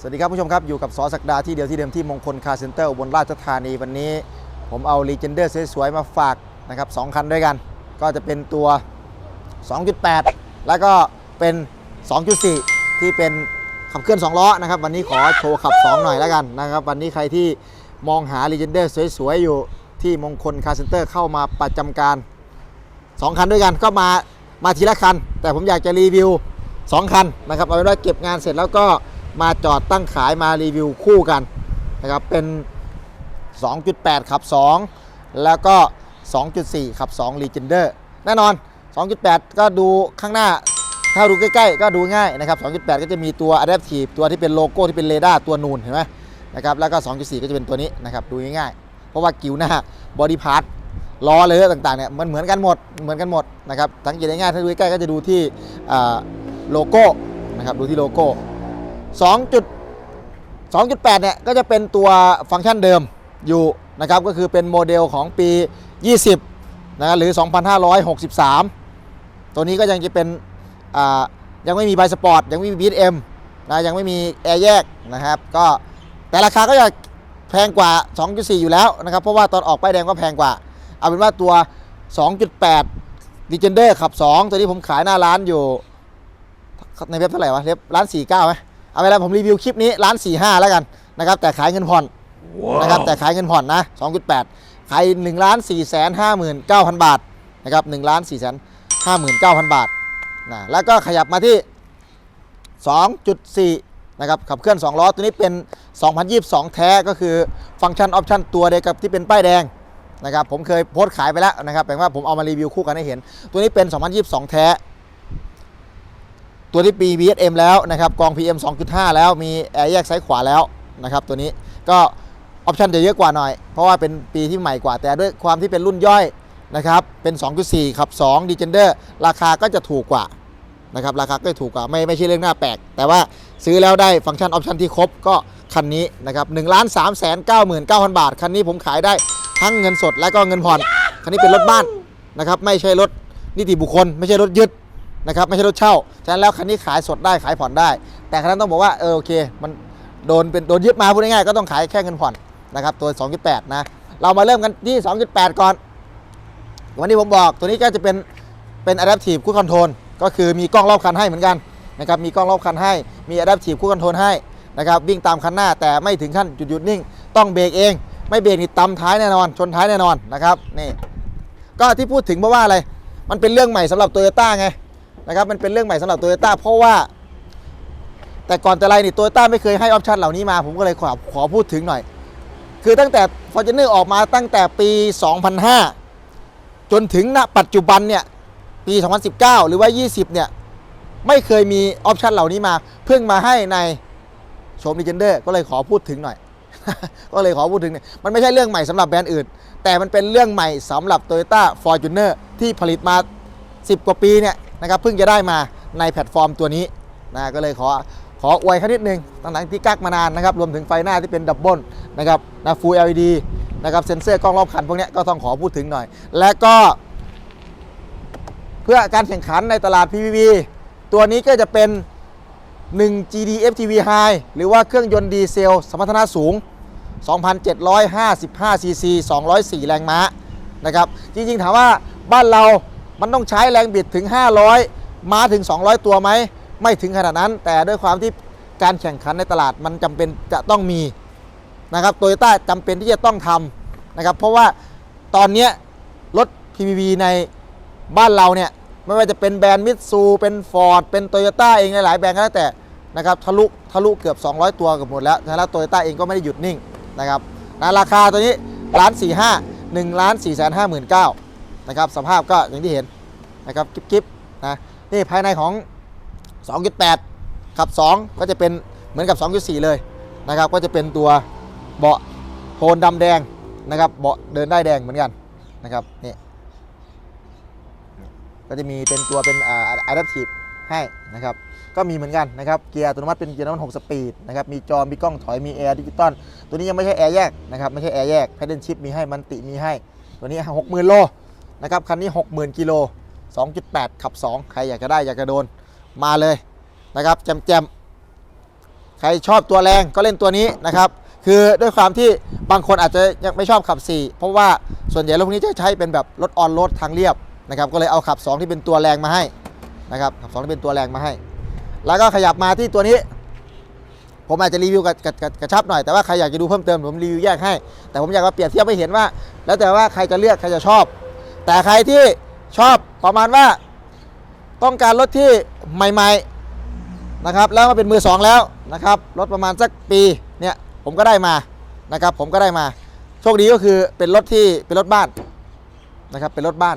สวัสดีครับผู้ชมครับ อยู่กับสอศักดาที่เดียวที่เดิมที่มงคลคาร์เซ็นเตอร์บลราชธานีวันนี้ ผมเอา r e g e n d e r สวยๆมาฝากนะครับสองคันด้วยกัน ก็จะเป็นตัว 2.8 แล้วก็เป็น 2.4 ที่เป็นขับเคลื่อน 2 ล้อนะครับ วันนี้ขอโชว์ขับ 2 หน่อยแล้วกันนะครับ วันนี้ใครที่มองหา r e g e n d e r สวยๆ อยู่ที่มงคลคาร์เซ็นเตอร์เข้ามาประจำการ 2 คันด้วยกันก็มามาทีละคัน แต่ผมอยากจะรีวิว 2 คันนะครับเอาเป็นว่าเก็บงานเสร็จแล้วก็ มาจอดตั้งขายมารีวิวคู่กันนะครับเป็น 2.8 ขับ 2 แล้วก็ 2.4 ขับ 2 Legender แน่นอน 2.8 ก็ดูข้างหน้า ถ้าดูใกล้ๆ ก็ดูง่ายนะครับ 2.8 ก็จะมีตัว Adaptive ตัวที่เป็นโลโก้ที่เป็นเรดาร์ตัวนูนเห็นไหมนะครับแล้วก็ 2.4 ก็จะเป็นตัวนี้นะครับดูง่ายๆ เพราะว่ากิวหน้าบอดี้พาร์ทล้อเลยต่างๆเนี่ยมันเหมือนกันหมดเหมือนกันหมดนะครับสังเกตได้ง่ายถ้าดูใกล้ก็จะดูที่โลโก้นะครับดูที่โลโก้ 2.2.8 เนี่ยก็จะเป็นตัวฟังก์ชันเดิมอยู่นะครับก็คือเป็นโมเดลของปี 20 นะหรือ 2563 ตัวนี้ก็ยังจะเป็นอ่ายังไม่มีไบสปอร์ตยังไม่มี BM นะยังไม่มีแอร์แยกนะครับก็แต่ราคาก็จะแพงกว่า 2.4 อยู่แล้วนะครับ เพราะว่าตอนออกป้ายแดงก็แพงกว่า เอาเป็นว่าตัว 2.8 Legender ขับ 2 ตัวนี้ผมขายหน้าร้านอยู่ ในเว็บเท่าไหร่วะเว็บร้าน 49ไหม เอาไปแล้วผมรีวิวคลิปนี้ร้าน45แล้วกันนะครับแต่ขายเงินผ่อนนะครับแต่ขายเงินผ่อนนะ2.8ขาย1ล้าน4แสน59,000บาทนะครับ1ล้าน4แสน59,000บาทนะแล้วก็ขยับมาที่2.4นะครับขับเคลื่อน2ล้อตัวนี้เป็น 2022 แท้ก็คือฟังก์ชันออปชันตัวเดียวกับที่เป็นป้ายแดงนะครับผมเคยโพสต์ขายไปแล้วนะครับแปลว่าผมเอามารีวิวคู่กันให้เห็น ตัวนี้เป็น 2022 แท้ ตัวที่ปี BSM แล้วนะครับกอง PM 2.5 แล้วมีแอร์แยกซ้ายขวาแล้วนะครับตัวนี้ก็ออปชันจะเยอะกว่าหน่อย เพราะว่าเป็นปีที่ใหม่กว่าแต่ด้วยความที่เป็นรุ่นย่อยนะครับเป็น 2.4 ขับ2 d e g e n d e r ราคาก็จะถูกกว่านะครับราคาก็จะถูกกว่าไม่ไม่ใช่เรื่องน่าแปลก แต่ว่าซื้อแล้วได้ฟังก์ชันออปชันที่ครบก็คันนี้นะครับ1ล้าน3แสน99,000บาท คันนี้ผมขายได้ทั้งเงินสดและก็เงินผ่อน คันนี้เป็นรถบ้านนะครับไม่ใช่รถนิติบุคคล ไม่ใช่รถยึด นะครับไม่ใช่รถเช่า ฉะนั้นแล้วคันนี้ขายสดได้ขายผ่อนได้ แต่คันนั้นต้องบอกว่าเออโอเค มันโดนเป็นโดนยึดมาพูดง่ายๆก็ต้องขายแค่เงินผ่อนนะครับตัว 2.8 นะ เรามาเริ่มกันที่ 2.8 ก่อน วันนี้ผมบอกตัวนี้ก็จะเป็นเป็น Adaptive Cruise Control ก็คือมีกล้องรอบคันให้เหมือนกันนะครับมีกล้องรอบคันให้มี Adaptive Cruise Control ให้นะครับวิ่งตามคันหน้าแต่ไม่ถึงขั้นหยุดหยุดนิ่ง ต้องเบรกเอง ไม่เบรกนี่ตำท้ายแน่นอน ชนท้ายแน่นอนนะครับนี่ก็ที่พูดถึงเพราะว่าอะไร มันเป็นเรื่องใหม่สำหรับโตโยต้าไง นะครับมันเป็นเรื่องใหม่สำหรับโตโยต้าเพราะว่า แต่ก่อนแต่ไรนี่โตโยต้าไม่เคยให้ออปชันเหล่านี้มา ผมก็เลยขอขอพูดถึงหน่อย คือตั้งแต่ f o r t u n e r ออกมาตั้งแต่ปี 2005 จนถึงณปัจจุบันเนี่ยปี 2019 หรือว่า 20 เนี่ย ไม่เคยมีออปชันเหล่านี้มา เพิ่งมาให้ในโชม l ีเจนเดอร์ก็เลยขอพูดถึงหน่อย ก็เลยขอพูดถึงเนี่ยมันไม่ใช่เรื่องใหม่สำหรับแบรนด์อื่น แต่มันเป็นเรื่องใหม่สำหรับ Toyota Fortuner ที่ผลิตมา 10 กว่าปีเนี่ย นะครับเพิ่งจะได้มาในแพลตฟอร์มตัวนี้นะก็เลยขอขออวยเขานิดนึงตั้งแต่ที่กักมานานนะครับรวมถึงไฟหน้าที่เป็นดับเบิลนะครับนะ Full LED นะครับเซ็นเซอร์กล้องรอบคันพวกนี้ก็ต้องขอพูดถึงหน่อย และก็ เพื่อการแข่งขันในตลาด PPV ตัวนี้ก็จะเป็น 1 GD FTV High หรือว่าเครื่องยนต์ดีเซล สมรรถนะสูง 2,755 cc 204 แรงม้านะครับจริงๆ ถามว่าบ้านเรา มันต้องใช้แรงบิดถึง 500 ม้าถึง 200 ตัวไหม ไม่ถึงขนาดนั้น แต่ด้วยความที่การแข่งขันในตลาดมันจำเป็นจะต้องมีนะครับโตโยต้าจำเป็นที่จะต้องทำนะครับ เพราะว่าตอนนี้รถ PPV ในบ้านเราเนี่ย ไม่ว่าจะเป็นแบรนด์มิตซูเป็น Ford เป็น Toyota เองหลายแบรนด์ก็แล้วแต่นะครับทะลุทะลุเกือบ 200 ตัวเกับหมดแล้วแล้วโตโยต้าเองก็ไม่ได้หยุดนิ่งนะครับนะราคาตัวนี้ล้านสี่ห้าหนึ่งล้านสี่แสนห้าหมื่นเก้า นะครับสภาพก็อย่างที่เห็นนะครับกิ๊บๆนะนี่ภายในของ 2.8ขับ 2 ก็จะเป็นเหมือนกับ 2.4 เลยนะครับก็จะเป็นตัวเบาะโทนดำแดงนะครับเบาะเดินได้แดงเหมือนกันนะครับนี่ก็จะมีเป็นตัวเป็นอ่า adaptive ให้นะครับก็มีเหมือนกันนะครับเกียร์อัตโนมัติเป็นเกียร์อัตโนมัติ6สปีดนะครับมีจอมีกล้องถอยมีแอร์ดิจิตอลตัวนี้ยังไม่ใช่แอร์แยกนะครับไม่ใช่แอร์แยกแพดเดิลชิพมีให้มันติมีให้ ตัวนี้60,000โล นะครับคันนี้ 60,000กิโล2.8 ขับ 2 ใครอยากจะได้อยากจะโดนมาเลยนะครับแจมใครชอบตัวแรงก็เล่นตัวนี้นะครับ คือด้วยความที่บางคนอาจจะยังไม่ชอบขับ 4 เพราะว่าส่วนใหญ่รถพวกนี้จะใช้เป็นแบบรถออนรดทางเรียบนะครับก็เลยเอาขับ 2 ที่เป็นตัวแรงมาให้นะครับขับ2ที่เป็นตัวแรงมาให้ แล้วก็ขยับมาที่ตัวนี้ ผมอาจจะรีวิวกระกระกระกระชับหน่อยแต่ว่าใครอยากจะดูเพิ่มเติมผมรีวิวแยกให้ แต่ผมอยากมาเปรียบเทียบให้เห็นว่า แล้วแต่ว่าใครจะเลือกใครจะชอบ แต่ใครที่ชอบประมาณว่าต้องการรถที่ใหม่ๆนะครับแล้วมาเป็นมือสองแล้วนะครับรถประมาณสักปีเนี่ยผมก็ได้มานะครับผมก็ได้มา โชคดีก็คือเป็นรถที่เป็นรถบ้านนะครับเป็นรถบ้าน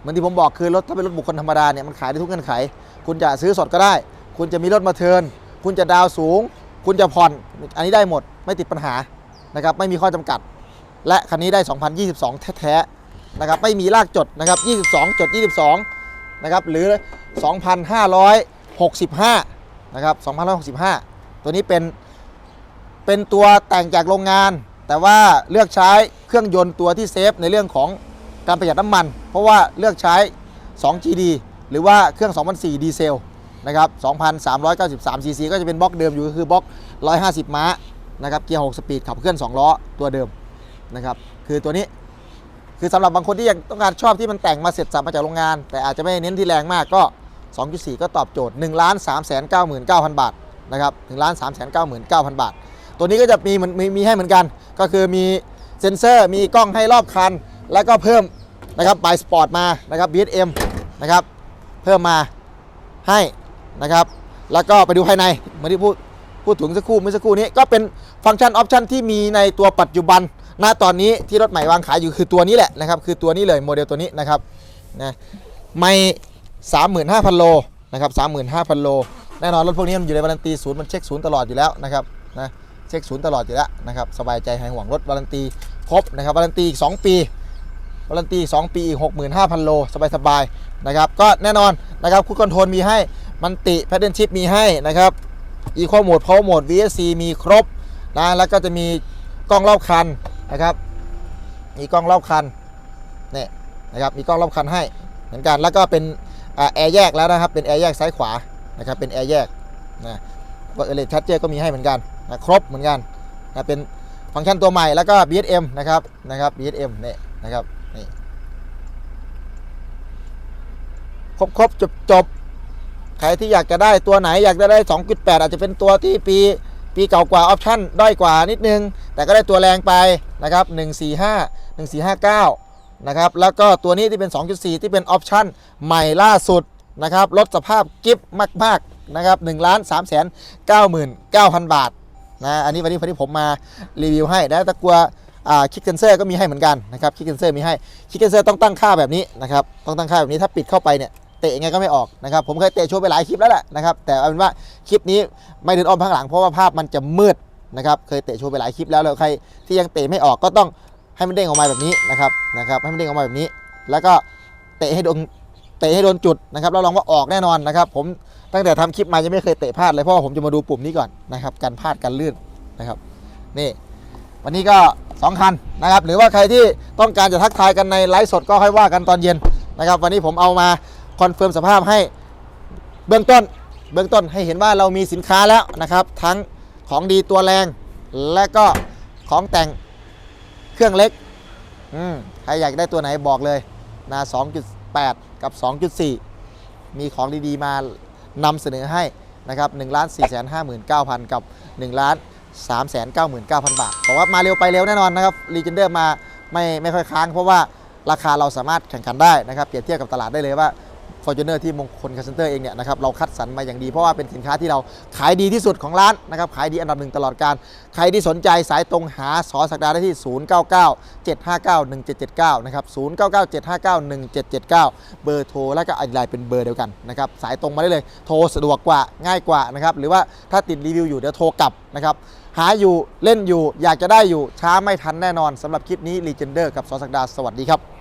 เหมือนที่ผมบอกคือรถถ้าเป็นรถบุคคลธรรมดาเนี่ยมันขายได้ทุกเงื่อนไข คุณจะซื้อสดก็ได้ คุณจะมีรถมาเทินคุณจะดาวสูง คุณจะผ่อนอันนี้ได้หมดไม่ติดปัญหานะครับไม่มีข้อจำกัด และคันนี้ได้ 2022 แท้ๆ นะครับไม่มีลากจดนะครับ22จด22นะครับหรือ 2,565นะครับ2,565 ตัวนี้เป็นเป็นตัวแต่งจากโรงงาน แต่ว่าเลือกใช้เครื่องยนต์ตัวที่เซฟในเรื่องของการประหยัดน้ำมัน เพราะว่าเลือกใช้ 2GD หรือว่าเครื่อง 2004 ดีเซลนะครับ 2,393 ซีซีก็จะเป็นบล็อกเดิมอยู่ก็คือบล็อก 150 ม้านะครับ เกียร์ 6 สปีดขับเคลื่อน 2 ล้อตัวเดิมนะครับ คือตัวนี้ คือสำหรับบางคนที่ยังต้องการชอบที่มันแต่งมาเสร็จสับมาจากโรงงาน แต่อาจจะไม่เน้นที่แรงมากก็ 2.4 ก็ตอบโจทย์1ล้าน3 9 9 0 0 0 บาทนะครับ1ล้าน3 9 9 0 0 0บาท ตัวนี้ก็จะมีมันมีมีให้เหมือนกัน ก็คือมีเซ็นเซอร์มีกล้องให้รอบคัน แล้วก็เพิ่มนะครับบายสปอร์ตมานะครับ BSM นะครับเพิ่มมาให้นะครับ แล้วก็ไปดูภายในเหมือนที่พูดพูดถึงสักครู่เมื่อสักครู่นี้ก็เป็นฟังก์ชันออปชันที่มีในตัวปัจจุบัน ณตอนนี้ที่รถใหม่วางขายอยู่คือตัวนี้แหละนะครับคือตัวนี้เลยโมเดลตัวนี้นะครับนะไม่35,000โลนะครับ35,000โลแน่นอนรถพวกนี้มันอยู่ในวารันตีศูนย์มันเช็คศูนย์ตลอดอยู่แล้วนะครับนะเช็คศูนย์ตลอดอยู่แล้วนะครับสบายใจหายห่วงรถวารันตีครบนะครับวารันตีอีก2ปีวารันตีสอีก2ปีอีก65,000โลสบายๆนะครับก็แน่นอนนะครับคุณคอนโทรลมีให้มันติแพดเดิลชิพมีให้นะครับอีโคโหมดพาวโหมด VSC มีครบนะแล้วก็จะมีกล้องรอบคัน นะครับ มีกล้องรอบคันเนี่ยนะครับมีกล้องรอบคันให้เหมือนกันแล้วก็เป็นแอร์แยกแล้วนะครับเป็นแอร์แยกซ้ายขวานะครับเป็นแอร์แยกนะเอเลชัดเจก็มีให้เหมือนกันนะครบเหมือนกันนะเป็นฟังก์ชันตัวใหม่แล้วก็ BSM นะครับนะครับ BSM เนี่ยนะครับนี่ครบครบจบจบใครที่อยากจะได้ตัวไหนอยากจะได้ 2.8 อาจจะเป็นตัวที่ปี ปีเก่ากว่าออปชั่นด้อยกว่านิดนึง แต่ก็ได้ตัวแรงไปนะครับ145 1459นะครับแล้วก็ตัวนี้ที่เป็น 2.4 ที่เป็นออปชั่นใหม่ล่าสุดนะครับลดสภาพกิฟต์มากๆนะครับ1ล้าน3แสน99,000 บาทนะอันนี้วันนี้วันนี้ผมมารีวิวให้นะตะกัวคิกเซนเซอร์ก็มีให้เหมือนกันนะครับคิกเซนเซอร์มีให้คิกเซนเซอร์ต้องตั้งค่าแบบนี้นะครับต้องตั้งค่าแบบนี้ถ้าปิดเข้าไปเนี่ย เตะยังไงก็ไม่ออกนะครับผมเคยเตะโชว์ไปหลายคลิปแล้วแหละนะครับแต่เอาเป็นว่าคลิปนี้ไม่เดินอ้อมข้างหลังเพราะว่าภาพมันจะมืดนะครับเคยเตะโชว์ไปหลายคลิปแล้วแล้วใครที่ยังเตะไม่ออกก็ต้องให้มันเด้งออกมาแบบนี้นะครับนะครับให้มันเด้งออกมาแบบนี้ แล้วก็เตะให้โดนเตะให้โดนจุดนะครับเราลองว่าออกแน่นอนนะครับผมตั้งแต่ทำคลิปมายังไม่เคยเตะพลาดเลยเพราะว่าผมจะมาดูปุ่มนี้ก่อนนะครับการพลาดการลื่นนะครับนี่วันนี้ก็ 2 คันนะครับหรือว่าใครที่ต้องการจะทักทายกันในไลฟ์สดก็ค่อยว่ากันตอนเย็นนะครับวันนี้ผมเอามา คอนเฟิร์มสภาพให้เบื้องต้น เบื้องต้นให้เห็นว่าเรามีสินค้าแล้วนะครับ ทั้งของดีตัวแรง และก็ของแต่งเครื่องเล็กอืมใครอยากได้ตัวไหนบอกเลยนะ2.8 กับ 2.4 มีของดีๆมานำเสนอให้นะครับ1ล้าน4 5 9 0 0 0 กับ1ล้าน399,000 บาทบอกว่ามาเร็วไปเร็วแน่นอนนะครับรีเจนเดอร์มาไม่ไม่ค่อยค้างเพราะว่าราคาเราสามารถแข่งขันได้นะครับ เปรียบเทียบกับตลาดได้เลยว่า f o r t u n e r ที่มงคลคาร์เซนเตอร์เองเนี่ยนะครับเราคัดสรรมาอย่างดีเพราะว่าเป็นสินค้าที่เราขายดีที่สุดของร้านนะครับขายดีอันดับหนึ่งตลอดการใครที่สนใจสายตรงหาสอสักดาได้ที่ 0997591779 นะครับ 0997591779 เบอร์โทรและก็ไลน์เป็นเบอร์เดียวกันนะครับสายตรงมาได้เลยโทรสะดวกกว่าง่ายกว่านะครับหรือว่าถ้าติดรีวิวอยู่เดี๋ยวโทรกลับนะครับหาอยู่เล่นอยู่อยากจะได้อยู่ช้าไม่ทันแน่นอนสำหรับคลิปนี้ Legender กับสอสักดาสวัสดีครับ